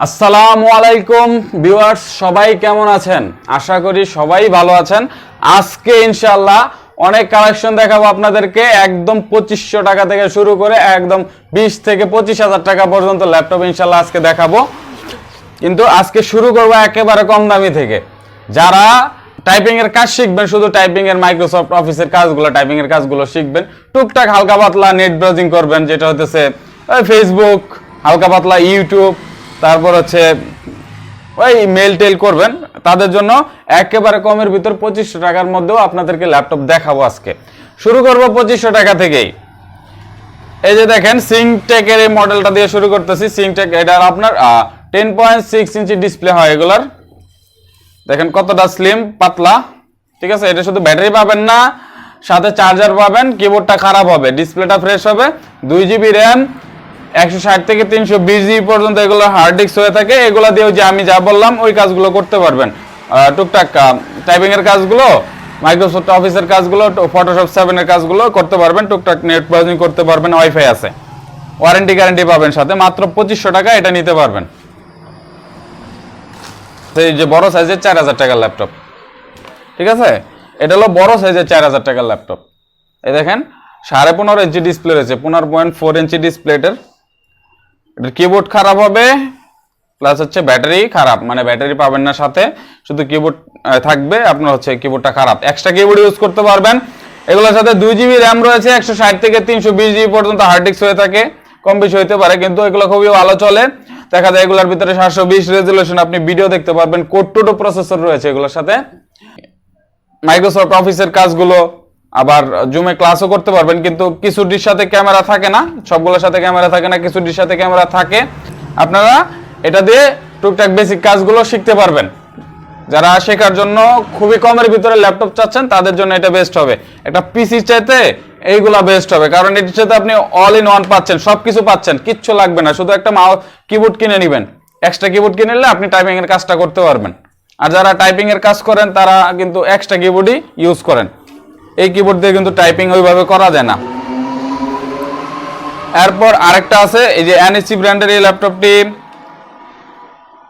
আসসালামু আলাইকুম ভিউয়ার্স, সবাই কেমন আছেন? আশা করি সবাই ভালো আছেন। আজকে ইনশাল্লাহ অনেক কালেকশন দেখাবো আপনাদেরকে। একদম পঁচিশশো টাকা থেকে শুরু করে একদম বিশ থেকে পঁচিশ হাজার টাকা পর্যন্ত ল্যাপটপ ইনশাল্লাহ আজকে দেখাবো। কিন্তু আজকে শুরু করব একেবারে কম দামি থেকে। যারা টাইপিং এর কাজ শিখবেন, শুধু টাইপিং এর মাইক্রোসফট অফিসের কাজগুলো টাইপিং এর কাজগুলো শিখবেন। টুকটাক হালকা পাতলা নেট ব্রাউজিং করবেন, যেটা হতেছে ফেসবুক হালকা পাতলা ইউটিউব তারপর হচ্ছে, ওই মেল টেল করবেন। তাদের জন্য একেবারে কমের ভিতর পঁচিশশো টাকার মধ্যেও আপনাদেরকে ল্যাপটপ দেখাবো আজকে। শুরু করব পঁচিশশো টাকা থেকেই। এই যে দেখেন সিংটেকের এই মডেলটা দিয়ে শুরু করতেছি। সিংটেক এটার আপনার ten point six inch display হয় এগুলার। দেখেন কতটা স্লিম পাতলা। ঠিক আছে, এটা শুধু ব্যাটারি পাবেন না, সাথে চার্জার পাবেন কিবোর্ডটা খারাপ হবে ডিসপ্লেটা ফ্রেশ হবে। দুই জিবি র্যাম একশো ষাট থেকে তিনশো বিশ পর্যন্ত এগুলো হার্ড ডিস্ক হয়ে থাকে, এগুলো দিয়েও যে আমি যা বললাম, ওই কাজগুলো করতে পারবেন। টুকটাক টাইপিং এর কাজগুলো মাইক্রোসফট অফিসের কাজগুলো ফটোশপ সেভেনের কাজগুলো করতে পারবেন, টুকটাক নেট ব্রাউজিং করতে পারবেন ওয়াইফাই আছে। ওয়ারেন্টি গ্যারান্টি পাবেন সাথে, মাত্র পঁচিশশো টাকা এটা নিতে পারবেন। এই যে বড় সাইজের চার হাজার টাকার ল্যাপটপ ঠিক আছে? এটা হলো বড় সাইজের চার হাজার টাকার ল্যাপটপ এই দেখেন, সাড়ে পনেরো ইঞ্চি ডিসপ্লে রয়েছে, পনেরো পয়েন্ট ফোর ইঞ্চি ডিসপ্লেটের এটার কিবোর্ড খারাপ হবে প্লাস হচ্ছে ব্যাটারি খারাপ মানে ব্যাটারি পাবেন না সাথে, শুধু কিবোর্ড থাকবে, আপনার হচ্ছে কিবোর্ডটা খারাপ। এক্সট্রা কিবোর্ড ইউজ করতে পারবেন। এগুলোর সাথে দুই জিবি র্যাম রয়েছে, একশো ষাট থেকে তিনশো বিশ জিবি পর্যন্ত হার্ড ডিস্ক হয়ে থাকে, কম বেশি হতে পারে, কিন্তু এগুলো খুবই ভালো চলে। দেখা যায় এগুলোর ভিতরে সাতশো বিশ রেজুলেশন আপনি ভিডিও দেখতে পারবেন কোড টু প্রসেসর রয়েছে এগুলোর সাথে। মাইক্রোসফট অফিসের কাজগুলো আবার জুমে ক্লাসও করতে পারবেন, কিন্তু কিছু কিছুটির সাথে ক্যামেরা থাকে না, সবগুলোর সাথে ক্যামেরা থাকে না কিছু কিছুটির সাথে ক্যামেরা থাকে। আপনারা এটা দিয়ে টুকটাক বেসিক কাজগুলো শিখতে পারবেন। যারা শেখার জন্য খুবই কমের ভিতরে ল্যাপটপ চাচ্ছেন, তাদের জন্য এটা বেস্ট হবে। একটা পিসি চাইতে এইগুলা বেস্ট হবে, কারণ এটির সাথে আপনি অল ইন ওয়ান পাচ্ছেন সব কিছু পাচ্ছেন, কিচ্ছু লাগবে না, শুধু একটা মাউ কিবোর্ড কিনে নেবেন। এক্সট্রা কিবোর্ড কিনে নিলে আপনি টাইপিং এর কাজটা করতে পারবেন। আর যারা টাইপিং এর কাজ করেন, তারা কিন্তু এক্সট্রা কিবোর্ডই ইউজ করেন। এই কিবোর্ড দিয়ে কিন্তু টাইপিং ওইভাবে করা যায় না। এরপর আরেকটা আছে, এই যে এনএসসি ব্র্যান্ডের এই ল্যাপটপটি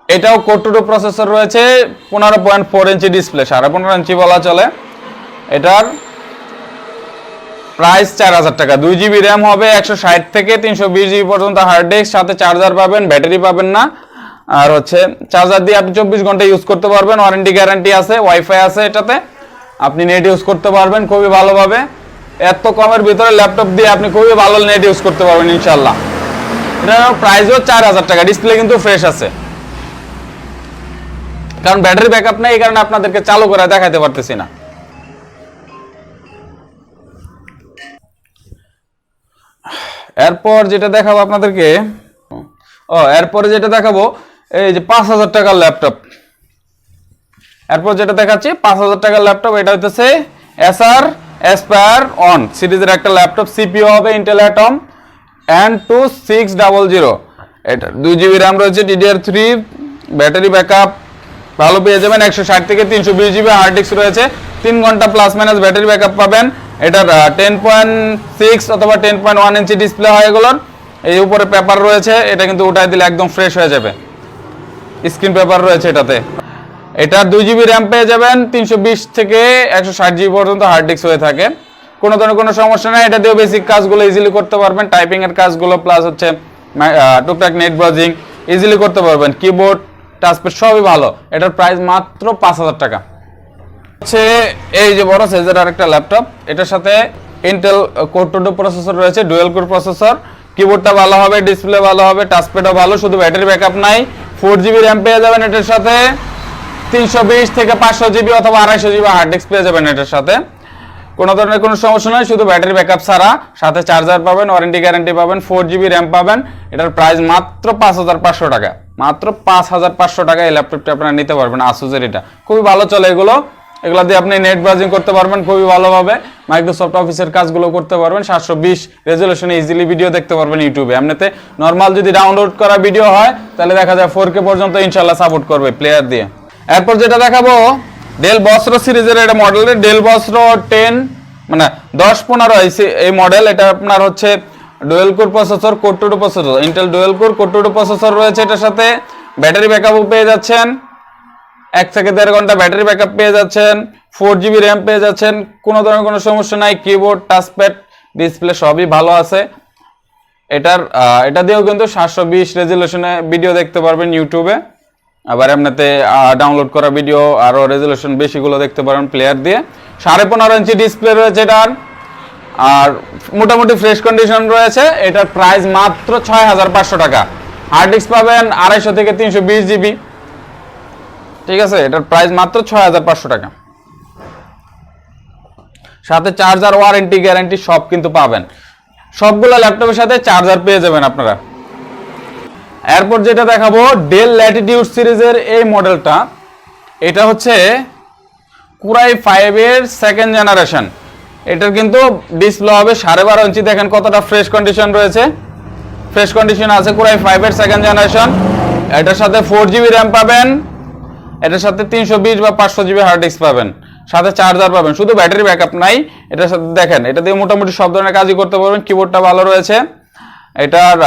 এটাও কোটুটো প্রসেসর রয়েছে, পনেরো পয়েন্ট ফোর ইঞ্চি ডিসপ্লে সাড়ে পনেরো ইঞ্চি বলা চলে। এটার প্রাইস চার হাজার টাকা। দুই জিবি র্যাম হবে একশো ষাট থেকে তিনশো বিশ জিবি পর্যন্ত হার্ড ডিস্ক সাথে চার্জার পাবেন ব্যাটারি পাবেন না। আর হচ্ছে চার্জার দিয়ে আপনি চব্বিশ ঘণ্টা ইউজ করতে পারবেন ওয়ারেন্টি গ্যারান্টি আছে ওয়াইফাই আছে এটাতে। আপনি নেট ইউজ করতে পারবেন খুবই ভালোভাবে। এত কমের ভিতরে ল্যাপটপ দিয়ে আপনি খুবই ভালো নেট ইউজ করতে পারবেন ইনশাল্লাহ এটার প্রাইসও চার হাজার টাকা ডিসপ্লে কিন্তু ফ্রেশ আছে। কারণ ব্যাটারি ব্যাকআপ নেই, এই কারণে আপনাদেরকে চালু করে দেখাতে পারতেছি না। এরপর যেটা দেখাবো আপনাদেরকে, ও, এরপরে যেটা দেখাবো, এই যে পাঁচ হাজার টাকার ল্যাপটপ এরপর যেটা দেখাচ্ছি, পাঁচ হাজার টাকার ল্যাপটপ, এটা হচ্ছে এসআর এসপায়ার অন সিরিজের একটা ল্যাপটপ সিপিও হবে Intel Atom and two six double zero এটা দুই জিবি র্যাম রয়েছে ডিডিআর থ্রি ব্যাটারি ব্যাকআপ, ভালো পেয়ে যাবেন একশো ষাট থেকে তিনশো বিশ জিবি হার্ড ডিস্ক রয়েছে। তিন ঘণ্টা প্লাস মাইনাস ব্যাটারি ব্যাকআপ পাবেন। এটার টেন পয়েন্ট সিক্স অথবা ten point one inch display হয় এগুলোর। এই উপরে পেপার রয়েছে, এটা কিন্তু উঠাই দিলে একদম ফ্রেশ হয়ে যাবে। স্ক্রিন পেপার রয়েছে এটাতে। এটা দুই জিবি র্যাম পেয়ে যাবেন, তিনশো বিশ থেকে একশো ষাট জিবি পর্যন্ত হার্ড ডিস্ক হয়ে থাকে। কোনো ধরনের কোনো সমস্যা নেই, এটা দিয়েও বেসিক কাজগুলো ইজিলি করতে পারবেন। টাইপিং এর কাজগুলো প্লাস হচ্ছে টুকটাক নেট ব্রাউজিং ইজিলি করতে পারবেন। কিবোর্ড টাচপ্যাড সবই ভালো। এটার প্রাইস মাত্র পাঁচ হাজার টাকা। হচ্ছে এই যে বড় সাইজের আরেকটা ল্যাপটপ এটার সাথে ইন্টেল টু প্রসেসর রয়েছে ডুয়েল কোর প্রসেসর কিবোর্ডটা ভালো হবে ডিসপ্লে ভালো হবে টাচপ্যাডও ভালো, শুধু ব্যাটারি ব্যাকআপ নাই। ফোর জিবি র্যাম পেয়ে যাবেন এটার সাথে। তিনশো বিশ থেকে পাঁচশো জিবি অথবা আড়াইশো জিবি হার্ড ডিস্ক পেয়ে যাবেন এটার সাথে। কোনো ধরনের কোনো সমস্যা নয় শুধু ব্যাটারি ব্যাকআপ ছাড়া। সাথে চার্জার পাবেন ওয়ারেন্টি গ্যারান্টি পাবেন জিবি র্যাম পাবেন। এটার প্রাইস মাত্র পাঁচ হাজার পাঁচশো টাকা। মাত্র পাঁচ হাজার পাঁচশো টাকা এই ল্যাপটপটা আপনারা নিতে পারবেন এটা। খুবই ভালো চলে এগুলো। এগুলো দিয়ে আপনি নেট ব্রাউজিং করতে পারবেন, খুবই ভালোভাবে। মাইক্রোসফট অফিসের কাজগুলো করতে পারবেন, সাতশো বিশ ইজিলি ভিডিও দেখতে পারবেন ইউটিউবে এমনিতে নর্মাল যদি ডাউনলোড করা ভিডিও হয়, তাহলে দেখা যায় ফোর কে পর্যন্ত ইনশাল্লাহ সাপোর্ট করবে প্লেয়ার দিয়ে। এরপর যেটা দেখাবো ডেল বস্ত্র সিরিজের এটা মডেল ডেল বস্ত্র টেন মানে দশ পনেরো এই মডেল এটা আপনার হচ্ছে dual core processor core two processor Intel dual core two processor রয়েছে এটার সাথে। ব্যাটারি ব্যাকআপও পেয়ে যাচ্ছেন। এক থেকে দেড় ঘণ্টা ব্যাটারি ব্যাকআপ পেয়ে যাচ্ছেন। ফোর জিবি র্যাম পেয়ে যাচ্ছেন। কোনো ধরনের কোনো সমস্যা নাই কিবোর্ড টাচপ্যাড ডিসপ্লে সবই ভালো আছে। এটার এটা দিয়েও কিন্তু সাতশো বিশ রেজুলেশনে ভিডিও দেখতে পারবেন ইউটিউবে আবার এমনিতে ডাউনলোড করা ভিডিও আরও রেজুলেশন বেশিগুলো দেখতে পারেন প্লেয়ার দিয়ে। সাড়ে পনেরো ইঞ্চি ডিসপ্লে রয়েছে এটার। আর মোটামুটি ফ্রেশ কন্ডিশন রয়েছে, এটার প্রাইস মাত্র ছয় হাজার পাঁচশো টাকা। হার্ড ডিস্ক পাবেন আড়াইশো থেকে তিনশো বিশ জিবি ঠিক আছে, এটার প্রাইস মাত্র ছয় হাজার পাঁচশো টাকা। সাথে চার্জার ওয়ারেন্টি গ্যারেন্টি সব কিন্তু পাবেন। সবগুলো ল্যাপটপের সাথে চার্জার পেয়ে যাবেন আপনারা। এরপর যেটা দেখাবো ডেল ল্যাটিটিউড সিরিজের এই মডেলটা, এটা হচ্ছে কুরাই ফাইভের সেকেন্ড জেনারেশন এটার কিন্তু ডিসপ্লে হবে সাড়ে বারো ইঞ্চি দেখেন কতটা ফ্রেশ কন্ডিশন রয়েছে। ফ্রেশ কন্ডিশন আছে কুরাই ফাইভের সেকেন্ড জেনারেশন এটার সাথে ফোর জিবি র্যাম পাবেন। এটার সাথে তিনশো বিশ বা পাঁচশো জিবি হার্ড ডিস্ক পাবেন। সাথে চার্জার পাবেন। শুধু ব্যাটারি ব্যাকআপ নাই। এটার সাথে দেখেন, এটা দিয়ে মোটামুটি সব ধরনের কাজই করতে পারবেন। কিবোর্ডটা ভালো রয়েছে। এটার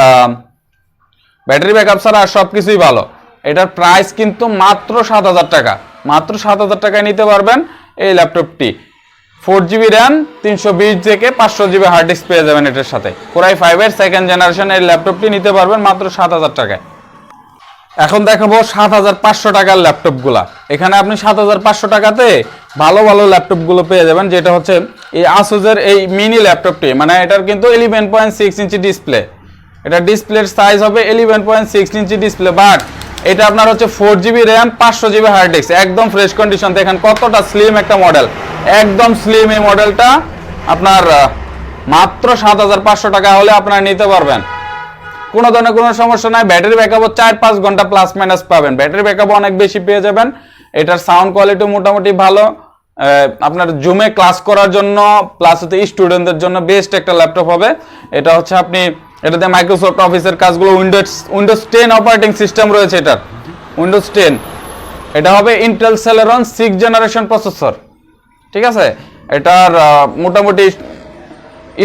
ব্যাটারি ব্যাকআপ ছাড়া আর সব কিছুই ভালো। এটার প্রাইস কিন্তু মাত্র সাত হাজার টাকা। মাত্র সাত হাজার টাকায় নিতে পারবেন এই ল্যাপটপটি ফোর জিবি র্যাম তিনশো বিশ থেকে পাঁচশো জিবি হার্ড ডিস্ক পেয়ে যাবেন এটার সাথে। কোরাই ফাইভের সেকেন্ড জেনারেশন এই ল্যাপটপটি নিতে পারবেন মাত্র সাত হাজার টাকায়। এখন দেখাবো সাত হাজার পাঁচশো টাকার ল্যাপটপগুলা এখানে আপনি সাত হাজার পাঁচশো টাকাতে ভালো ভালো ল্যাপটপগুলো পেয়ে যাবেন, যেটা হচ্ছে এই আসুজের এই মিনি ল্যাপটপটি মানে এটার কিন্তু eleven point six inch display এটা ডিসপ্লের সাইজ হবে eleven point six inch display but এটা আপনার হচ্ছে ফোর জিবি র্যাম পাঁচশো জিবি হার্ড ডিস্ক একদম ফ্রেশ কন্ডিশন দেখেন কতটা স্লিম একটা মডেল একদম স্লিম এই মডেলটা আপনার মাত্র সাত হাজার পাঁচশো টাকা হলে আপনারা নিতে পারবেন। কোনো ধরনের কোনো সমস্যা নাই। ব্যাটারি ব্যাকআপও চার পাঁচ ঘণ্টা প্লাস মাইনাস পাবেন। ব্যাটারি ব্যাকআপ অনেক বেশি পেয়ে যাবেন। এটার সাউন্ড কোয়ালিটি মোটামুটি ভালো। আপনার জুমে ক্লাস করার জন্য প্লাস হচ্ছে স্টুডেন্টদের জন্য বেস্ট একটা ল্যাপটপ হবে। এটা হচ্ছে আপনি এটাতে মাইক্রোসফট অফিসের কাজগুলো Windows Windows ten operating system রয়েছে এটার। উইন্ডোজ টেন এটা হবে Intel Celeron six generation processor ঠিক আছে? এটার মোটামুটি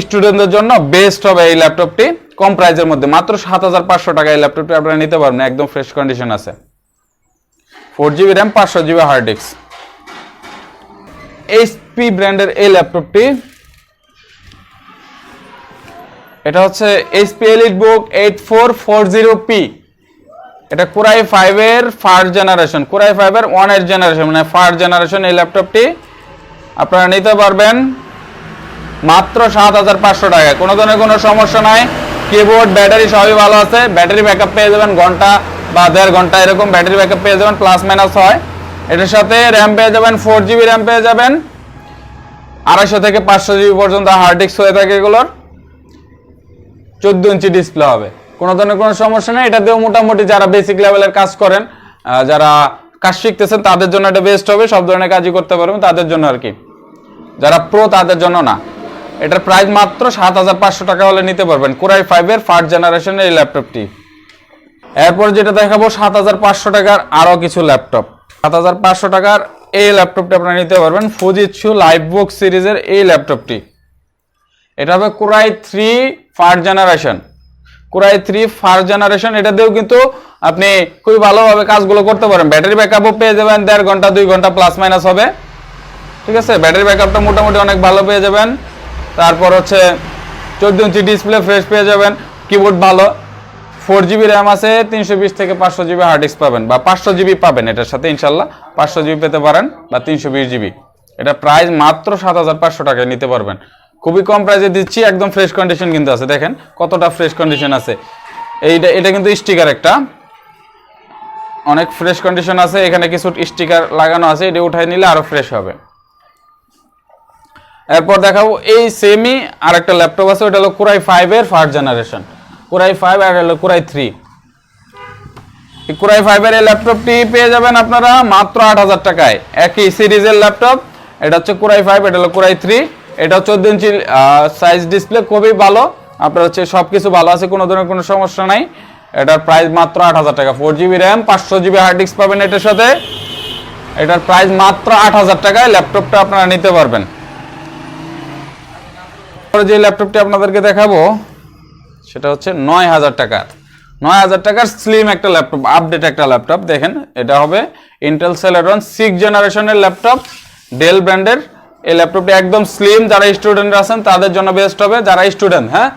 স্টুডেন্টদের জন্য বেস্ট হবে এই ল্যাপটপটি কম প্রাইসের মধ্যে। মাত্র সাত হাজার পাঁচশো টাকা এই ল্যাপটপটি আপনারা নিতে পারবেন। একদম ফ্রেশ কন্ডিশন আছে। ফোর জিবি র্যাম পাঁচশো জিবি হার্ড ডিস্ক এইচপি ব্র্যান্ডের এই ল্যাপটপটি এটা হচ্ছে HP Elite book eight four four zero P এটা কোরাই ফাইভের ফার্স্ট জেনারেশন কোরাই ফাইভের ওয়ানের জেনারেশন মানে ফার্স্ট জেনারেশন এই ল্যাপটপটি আপনারা নিতে পারবেন মাত্র সাত হাজার পাঁচশো টাকায় কোনো ধরনের কোনো সমস্যা নাই। কিবোর্ড ব্যাটারি সবই ভালো আছে। ব্যাটারি ব্যাকআপ পেয়ে যাবেন ঘণ্টা বা দেড় ঘণ্টা, এরকম ব্যাটারি ব্যাকআপ পেয়ে যাবেন প্লাস মাইনাস হয়। এটার সাথে র্যাম পেয়ে যাবেন ফোর জিবি র্যাম পেয়ে যাবেন। আড়াইশো থেকে পাঁচশো জিবি পর্যন্ত হার্ড ডিস্ক হয়ে থাকে এগুলোর। চোদ্দ ইঞ্চি ডিসপ্লে হবে। কোনো ধরনের কোনো সমস্যা নেই। এটা দিয়েও মোটামুটি যারা বেসিক লেভেলের কাজ করেন যারা কাজ শিখতেছেন, তাদের জন্য এটা বেস্ট হবে। সব ধরনের কাজই করতে পারবেন তাদের জন্য আর কি। যারা প্রো তাদের জন্য না। এটার প্রাইস মাত্র সাত হাজার পাঁচশো টাকা হলে নিতে পারবেন। কোরাই ফাইভের ফার্স্ট জেনারেশনের এই ল্যাপটপটি এরপর যেটা দেখাবো, সাত হাজার পাঁচশো টাকার আরও কিছু ল্যাপটপ সাত হাজার পাঁচশো টাকার এই ল্যাপটপটি আপনারা নিতে পারবেন। ফুজিৎসু লাইভ বুক সিরিজের এই ল্যাপটপটি এটা হবে core i three first generation core i three first generation এটা দিয়েও কিন্তু আপনি খুবই ভালোভাবে কাজগুলো করতে পারেন। ব্যাটারি ব্যাকআপও পেয়ে যাবেন, দেড় ঘণ্টা, দুই ঘণ্টা প্লাস মাইনাস হবে। ঠিক আছে? ব্যাটারি ব্যাকআপটা মোটামুটি অনেক ভালো পেয়ে যাবেন। তারপর হচ্ছে চোদ্দ ইঞ্চি ডিসপ্লে ফ্রেশ পেয়ে যাবেন। কিবোর্ড ভালো। ফোর জিবি র্যাম আছে, তিনশো বিশ থেকে পাঁচশো জিবি হার্ড ডিস্ক পাবেন বা পাঁচশো জিবি পাবেন এটার সাথে, ইনশাল্লাহ। পাঁচশো জিবি পেতে পারেন বা তিনশো বিশ জিবি এটা প্রাইস মাত্র সাত হাজার পাঁচশো টাকায় নিতে পারবেন। খুবই কম প্রাইসে দিচ্ছি, একদম ফ্রেশ কন্ডিশন কিন্তু আছে। দেখেন কতটা ফ্রেশ কন্ডিশন আছে। এইটা, এটা কিন্তু স্টিকার একটা। অনেক ফ্রেশ কন্ডিশন আছে, এখানে কিছু স্টিকার লাগানো আছে, এটা উঠাই নিলে আরও ফ্রেশ হবে। এরপর দেখাবো, এই সেমি আর একটা ল্যাপটপ আছে, ওটা হলো কুরাই ফাইভ এর first generation core i five আর হলো কোরাই থ্রি কোরাই ফাইভের এই ল্যাপটপটি পেয়ে যাবেন আপনারা মাত্র আট হাজার টাকায়। একই সিরিজের ল্যাপটপ এটা হচ্ছে কোরাই ফাইভ এটা হলো কুরাই থ্রি এটা চোদ্দ ইঞ্চি সাইজ ডিসপ্লে খুবই ভালো। আপনার হচ্ছে সব কিছু ভালো আছে, কোনো ধরনের কোনো সমস্যা নাই। এটার প্রাইস মাত্র আট হাজার টাকা। ফোর জিবি র্যাম পাঁচশো জিবি হার্ড ডিস্ক পাবেন এটার সাথে। এটার প্রাইস মাত্র আট হাজার টাকায় ল্যাপটপটা আপনারা নিতে পারবেন। যে ল্যাপটপটি আপনাদেরকে দেখাবো, সেটা হচ্ছে নয় হাজার টাকার নয় হাজার টাকার স্লিম একটা ল্যাপটপ আপডেট একটা ল্যাপটপ দেখেন, এটা হবে ইন্টেল সেলেরন সিক্স জেনারেশনের ল্যাপটপ ডেল ব্র্যান্ডের এই ল্যাপটপটি একদম স্লিম যারা স্টুডেন্ট আছেন, তাদের জন্য বেস্ট হবে। যারা স্টুডেন্ট হ্যাঁ?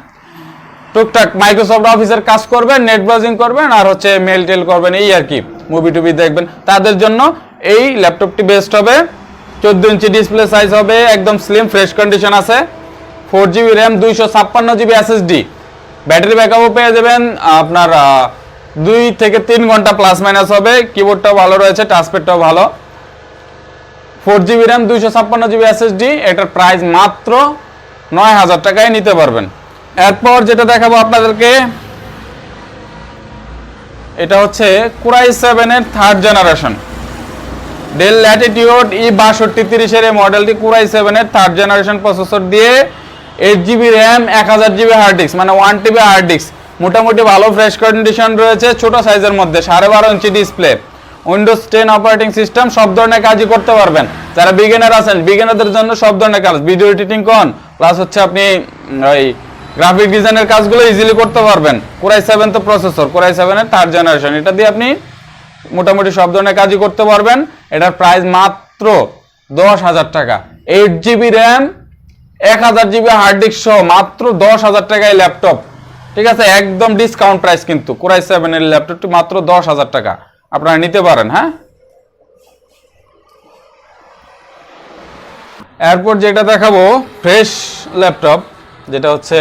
টুকটাক মাইক্রোসফট অফিসের কাজ করবেন নেট ব্রাউজিং করবেন, আর হচ্ছে মেল টেল করবেন, এই আর কি। মুভি টুভি দেখবেন। তাদের জন্য এই ল্যাপটপটি বেস্ট হবে। চোদ্দ ইঞ্চি ডিসপ্লে সাইজ হবে, একদম স্লিম ফ্রেশ কন্ডিশন আছে। ফোর জিবি র্যাম দুইশো ছাপ্পান্ন জিবি এসএসডি ব্যাটারি ব্যাকআপও পেয়ে যাবেন। আপনার দুই থেকে তিন ঘণ্টা প্লাস মাইনাস হবে। কিবোর্ডটাও ভালো রয়েছে টাচপ্যাডটাও ভালো। ফোর জিবি র্যাম, দুইশো ছাপ্পান্ন জিবি এসএসডি এটার প্রাইস মাত্র নয় হাজার টাকায় নিতে পারবেন। এরপর যেটা দেখাবো আপনাদেরকে, এটা হচ্ছে কুরাই সেভেনের third generation Dell Latitude E বাষট্টি তিরিশের এই মডেলটি কুরাই সেভেনের থার্ড জেনারেশন প্রসেসর দিয়ে এইট জিবি র্যাম এক হাজার জিবি হার্ড ডিস্ক মানে ওয়ান টিবি হার্ড ডিস্ক মোটামুটি ভালো ফ্রেশ কন্ডিশন রয়েছে, ছোট সাইজের মধ্যে, সাড়ে বারো inch display Windows ten operating system সব ধরনের কাজই করতে পারবেন। যারা বিগিনার আছেন বিগিনারদের জন্য সব ধরনের কাজ। ভিডিও এডিটিং কন প্লাস হচ্ছে আপনি ওই গ্রাফিক ডিজাইনের কাজগুলো ইজিলি করতে পারবেন। কোরাই সেভেন তো প্রসেসর কোরাই সেভেনের থার্ড জেনারেশন এটা দিয়ে আপনি মোটামুটি সব ধরনের কাজই করতে পারবেন। এটার প্রাইস মাত্র দশ হাজার টাকা। এইট জিবি র্যাম এক হাজার জিবি হার্ড ডিস্ক সহ মাত্র দশ হাজার টাকায় ল্যাপটপ ঠিক আছে? একদম ডিসকাউন্ট প্রাইস কিন্তু। কোরাই সেভেনের ল্যাপটপটি মাত্র দশ হাজার টাকা। আপনারা নিতে পারেন হ্যাঁ? এরপর যেটা দেখাবো ফ্রেশ ল্যাপটপ যেটা হচ্ছে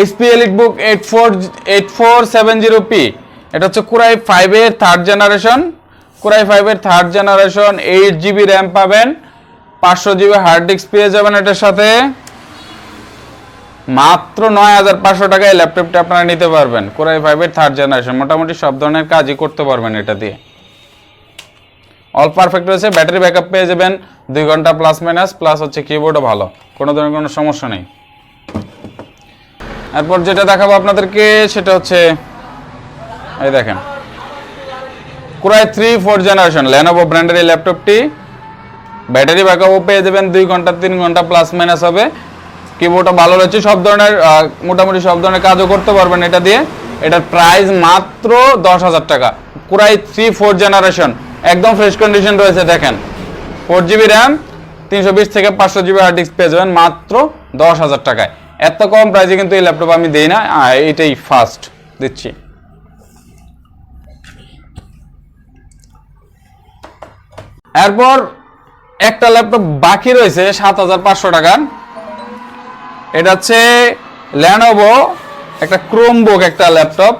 HP EliteBook eight four eight four seven zero P এটা হচ্ছে কুরাই ফাইভের থার্ড জেনারেশন কুরাই ফাইভের third generation eight GB RAM পাবেন, পাঁচশো জিবি হার্ড ডিস্ক পেয়ে যাবেন এটার সাথে। মাত্র নয় হাজার পাঁচশো টাকায় ল্যাপটপটা আপনারা নিতে পারবেন। কোরাই ফাইভের থার্ড জেনারেশন মোটামুটি সব ধরনের কাজই করতে পারবেন এটা দিয়ে। অল পারফেক্ট রয়েছে, ব্যাটারি ব্যাকআপ পেয়ে যাবেন, দুই ঘণ্টা প্লাস মাইনাস প্লাস হচ্ছে কিবোর্ডও ভালো, কোনো ধরনের কোনো সমস্যা নেই। এরপর যেটা দেখাবো আপনাদেরকে, সেটা হচ্ছে, এই দেখেন। Core i three four generation Lenovo ব্র্যান্ডের এই ল্যাপটপটি। ব্যাটারি ব্যাকআপও পেয়ে যাবেন, দুই ঘণ্টা, তিন ঘণ্টা প্লাস মাইনাস হবে। কিবোর্ডটা ভালো রয়েছে সব ধরনের মোটামুটি সব ধরনের কাজও করতে পারবেন এটা দিয়ে। এটার প্রাইস মাত্র দশ হাজার টাকা। Core i three four generation একদম ফ্রেশ কন্ডিশন রয়েছে দেখেন। ফোর জিবি র্যাম তিনশো বিশ থেকে পাঁচশো জিবি হার্ড ডিস্ক পেয়ে যাবেন মাত্র দশ হাজার টাকায়। এত কম প্রাইসে কিন্তু এই ল্যাপটপ আমি দিই না আহ, এইটাই ফার্স্ট দিচ্ছি। এরপর একটা ল্যাপটপ বাকি রয়েছে সাত হাজার পাঁচশো টাকার। এটা হচ্ছে ল্যানোভো একটা ক্রোমবুক একটা ল্যাপটপ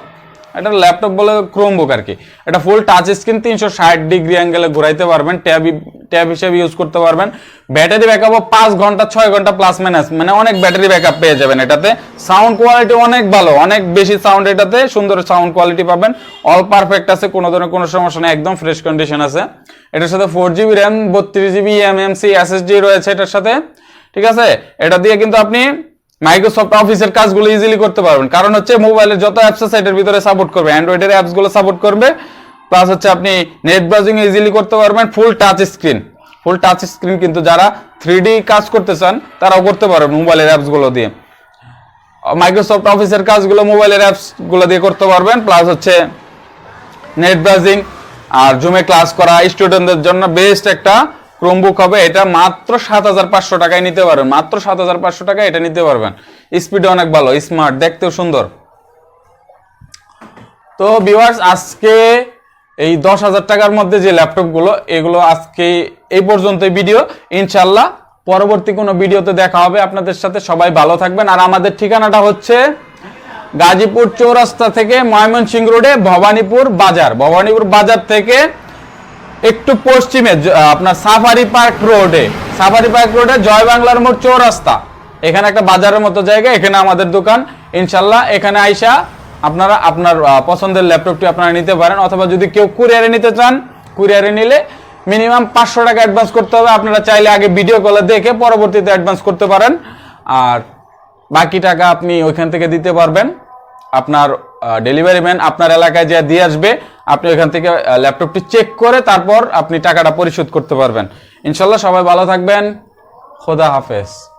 এটা ল্যাপটপ বলে ক্রোমবুক আর কি। এটা ফুল টাচ স্ক্রিন তিনশো ষাট ডিগ্রি অ্যাঙ্গেলে ঘুরাইতে পারবেন ট্যাব ট্যাব হিসেবে ইউজ করতে পারবেন। ব্যাটারি ব্যাকআপও পাঁচ ঘণ্টা, ছয় ঘণ্টা প্লাস মাইনাস মানে অনেক ব্যাটারি ব্যাকআপ পেয়ে যাবেন এটাতে। সাউন্ড কোয়ালিটি অনেক ভালো, অনেক বেশি সাউন্ড এটাতে, সুন্দর সাউন্ড কোয়ালিটি পাবেন। অল পারফেক্ট আছে, কোনো ধরনের কোনো সমস্যা নেই, একদম ফ্রেশ কন্ডিশন আছে। এটার সাথে ফোর জিবি র্যাম বত্রিশ জিবি এম এমএমসি এসএসডি রয়েছে এটার সাথে। ঠিক আছে? এটা দিয়ে কিন্তু আপনি মাইক্রোসফট অফিসের কাজগুলো ইজিলি করতে পারবেন। কারণ হচ্ছে মোবাইলের যত অ্যাপস আছে, এটার ভিতরে সাপোর্ট করবে। অ্যান্ড্রয়েডের অ্যাপসগুলো সাপোর্ট করবে। প্লাস হচ্ছে আপনি নেট ব্রাউজিং ইজিলি করতে পারবেন full touch screen full touch screen কিন্তু যারা থ্রি কাজ করতে চান, তারাও করতে পারবেন মোবাইলের অ্যাপসগুলো দিয়ে। মাইক্রোসফট অফিসের কাজগুলো মোবাইলের অ্যাপসগুলো দিয়ে করতে পারবেন। প্লাস হচ্ছে নেট ব্রাউজিং আর জুমে ক্লাস করা স্টুডেন্টদের জন্য বেস্ট একটা ক্রোমবুক হবে, এটা মাত্র সাত হাজার পাঁচশো টাকায় নিতে পারবেন। মাত্র সাত হাজার পাঁচশো টাকায় এটা নিতে পারবেন। স্পিড অনেক ভালো স্মার্ট দেখতেও সুন্দর। তো ভিউয়ার্স আজকে এই দশ হাজার টাকার মধ্যে যে ল্যাপটপগুলো এগুলো আজকে এই পর্যন্তই ভিডিও ইনশাল্লাহ পরবর্তী কোনো ভিডিওতে দেখা হবে। আপনাদের সাথে সবাই ভালো থাকবেন। আর আমাদের ঠিকানাটা হচ্ছে গাজীপুর চৌরাস্তা থেকে ময়মনসিংহ রোডে ভবানীপুর বাজার। ভবানীপুর বাজার থেকে একটু পশ্চিমে আপনার সাফারি পার্ক রোডে সাফারি পার্ক রোডে জয় বাংলার মোড় চৌরাস্তা। এখানে একটা বাজারের মতো জায়গা, এখানে আমাদের দোকান। ইনশাল্লাহ এখানে আইসা আপনারা আপনার পছন্দের ল্যাপটপটি আপনারা নিতে পারেন, অথবা যদি কেউ কুরিয়ারে নিতে চান, কুরিয়ারে নিলে মিনিমাম পাঁচশো টাকা অ্যাডভান্স করতে হবে। আপনারা চাইলে আগে ভিডিও কলে দেখে পরবর্তীতে অ্যাডভান্স করতে পারেন। আর বাকি টাকা আপনি ওইখান থেকে দিতে পারবেন। আপনার ডেলিভারি ম্যান আপনার এলাকায় যে দিয়ে আসবে। আপনি এখান থেকে ল্যাপটপটি চেক করে তারপর আপনি টাকাটা পরিশোধ করতে পারবেন। ইনশাল্লাহ সবাই ভালো থাকবেন। খোদা হাফেজ।